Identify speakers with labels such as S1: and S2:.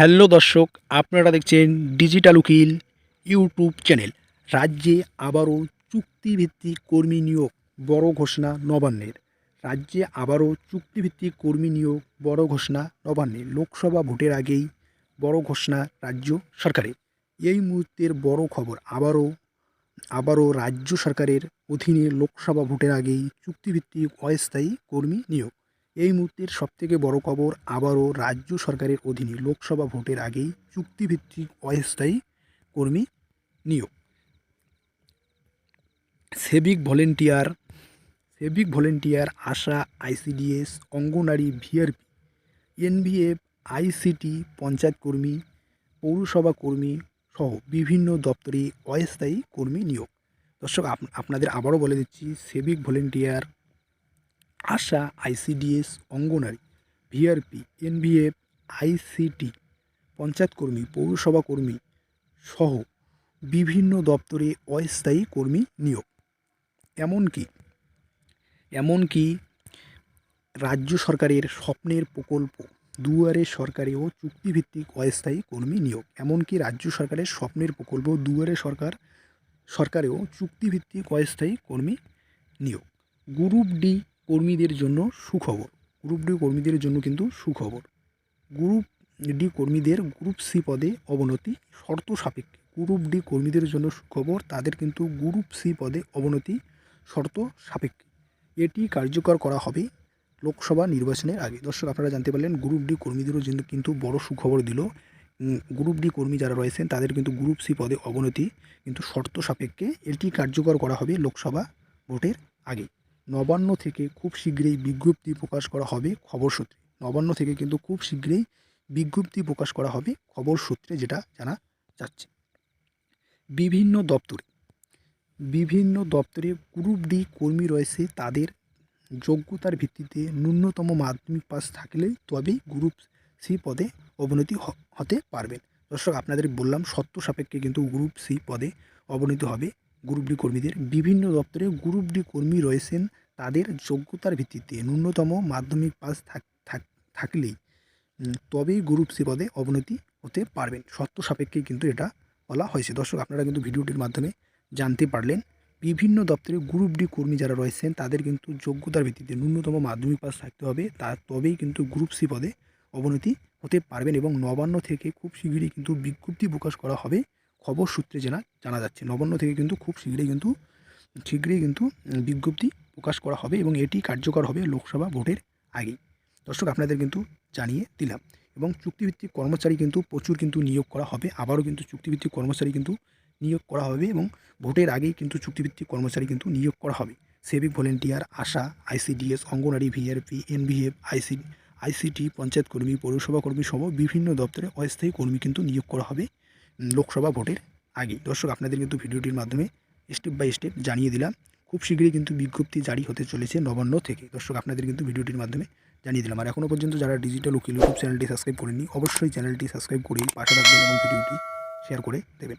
S1: Hello দর্শক, আপনারা দেখছেন ডিজিটাল উকিল ইউটিউব চ্যানেল রাজ্যে আবারও চুক্তিভিত্তিক কর্মী নিয়োগ, বড় ঘোষণা নবান্নের। রাজ্যে আবারও চুক্তিভিত্তিক কর্মী নিয়োগ, বড় ঘোষণা নবান্নের। লোকসভা ভোটের আগেই বড় ঘোষণা রাজ্য সরকারের। এই মুহূর্তের বড় খবর, আবারও আবারও রাজ্য সরকারের অধীনে লোকসভা ভোটের আগেই চুক্তিভিত্তিক অস্থায়ী কর্মী নিয়োগ। এই মুহূর্তের সবথেকে বড় খবর আবারও রাজ্য সরকারের অধীনে লোকসভা ভোটের আগেই চুক্তিভিত্তিক অস্থায়ী কর্মী নিয়োগ। Civic volunteer civic volunteer ASHA ICDS, অঙ্গনারী ভিআরপি এনভিএফ আইসিটি, পঞ্চায়েত কর্মী, পৌরসভা কর্মী সহ বিভিন্ন দপ্তরে অস্থায়ী কর্মী নিয়োগ। দর্শক, আপ- আপনাদের আবারও বলে দিচ্ছি, সেভিক ভলেন্টিয়ার আশা আইসিডিএস অঙ্গনারী, ভিআরপি এনভিএফ আইসিটি, পঞ্চায়েত কর্মী, পৌরসভা কর্মী সহ বিভিন্ন দপ্তরে অস্থায়ী কর্মী নিয়োগ। এমনকি এমনকি রাজ্য সরকারের স্বপ্নের প্রকল্প দুয়ারে সরকারেও চুক্তিভিত্তিক অস্থায়ী কর্মী নিয়োগ। এমনকি রাজ্য সরকারের স্বপ্নের প্রকল্প দুয়ারে সরকার, সরকারেও চুক্তিভিত্তিক অস্থায়ী কর্মী নিয়োগ। গ্রুপ ডি কর্মীদের জন্য সুখবর। গ্রুপ ডি কর্মীদের জন্য কিন্তু সুখবর। গ্রুপ ডি কর্মীদের গ্রুপ সি পদে অবনতি শর্ত সাপেক্ষে। গ্রুপ ডি কর্মীদের জন্য সুখবর, তাদের কিন্তু গ্রুপ সি পদে অবনতি শর্ত সাপেক্ষে। এটি কার্যকর করা হবে লোকসভা নির্বাচনের আগে। দর্শক, আপনারা জানতে পারলেন গ্রুপ ডি কর্মীদেরও জন্য কিন্তু বড় সুখবর দিল। গ্রুপ ডি কর্মী যারা রয়েছেন, তাদের কিন্তু গ্রুপ সি পদে অবনতি কিন্তু শর্ত সাপেক্ষে। এটি কার্যকর করা হবে লোকসভা ভোটের আগে। নবান্ন থেকে খুব শীঘ্রই বিজ্ঞপ্তি প্রকাশ করা হবে খবর সূত্রে। নবান্ন থেকে কিন্তু খুব শীঘ্রই বিজ্ঞপ্তি প্রকাশ করা হবে খবর সূত্রে যেটা জানা যাচ্ছে। বিভিন্ন দপ্তরে বিভিন্ন দপ্তরে গ্রুপ ডি কর্মী রয়েছে, তাদের যোগ্যতার ভিত্তিতে ন্যূনতম মাধ্যমিক পাস থাকলে তবেই গ্রুপ সি পদে অবনতি হতে পারবেন। দর্শক, আপনাদের বললাম সত্য সাপেক্ষে কিন্তু গ্রুপ সি পদে অবনতি হবে। গ্রুপ ডি কর্মীদের বিভিন্ন দপ্তরে গ্রুপ ডি কর্মী রয়েছেন তাদের যোগ্যতার ভিত্তিতে ন্যূনতম মাধ্যমিক পাস থাক- থাক- থাকলেই তবেই গ্রুপ সি পদে অবনতি হতে পারবেন। সত্য সাপেক্ষে কিন্তু এটা বলা হয়েছে। দর্শক, আপনারা কিন্তু ভিডিওটির মাধ্যমে জানতে পারলেন, বিভিন্ন দপ্তরে গ্রুপ ডি কর্মী যারা রয়েছেন, তাদের কিন্তু যোগ্যতার ভিত্তিতে ন্যূনতম মাধ্যমিক পাস থাকতে হবে। তা, তবেই কিন্তু গ্রুপ সি পদে অবনতি হতে পারবেন এবং নবান্ন থেকে খুব শীঘ্রই কিন্তু বিজ্ঞপ্তি প্রকাশ করা হবে। খবর সূত্রে জানা জানা যাচ্ছে। নবান্ন থেকে কিন্তু খুব শীঘ্রই কিন্তু শীঘ্রই কিন্তু বিজ্ঞপ্তি প্রকাশ করা হবে এবং এটি কার্যকর হবে লোকসভা ভোটের আগেই। দর্শক, আপনাদের কিন্তু জানিয়ে দিলাম। এবং চুক্তিভিত্তিক কর্মচারী কিন্তু প্রচুর কিন্তু নিয়োগ করা হবে। আবারও কিন্তু চুক্তিভিত্তিক কর্মচারী কিন্তু নিয়োগ করা হবে এবং ভোটের আগেই কিন্তু চুক্তিভিত্তিক কর্মচারী কিন্তু নিয়োগ করা হবে। সেভিক ভলেন্টিয়ার, আশা, আইসিডিএস অঙ্গনারী VRP NVF IC, ICT, panchayat কর্মী, পৌরসভা কর্মী সহ বিভিন্ন দপ্তরে অস্থায়ী কর্মী কিন্তু নিয়োগ করা হবে। লোকসভা ভোটের আগে। দর্শক, আপনাদের কিন্তু ভিডিওটির মাধ্যমে স্টেপ বাই স্টেপ জানিয়ে দিলাম, খুব শীঘ্রই কিন্তু বিজ্ঞপ্তি জারি হতে চলেছে নবান্ন থেকে। দর্শক, আপনাদের কিন্তু ভিডিওটির মাধ্যমে জানিয়ে দিলাম। আর এখনও পর্যন্ত যারা ডিজিটাল উকিল ইউটিউব চ্যানেলটি সাবস্ক্রাইব করেনি অবশ্যই চ্যানেলটি সাবস্ক্রাইব করে পাশে থাকবেন এবং ভিডিওটি শেয়ার করে দেবেন।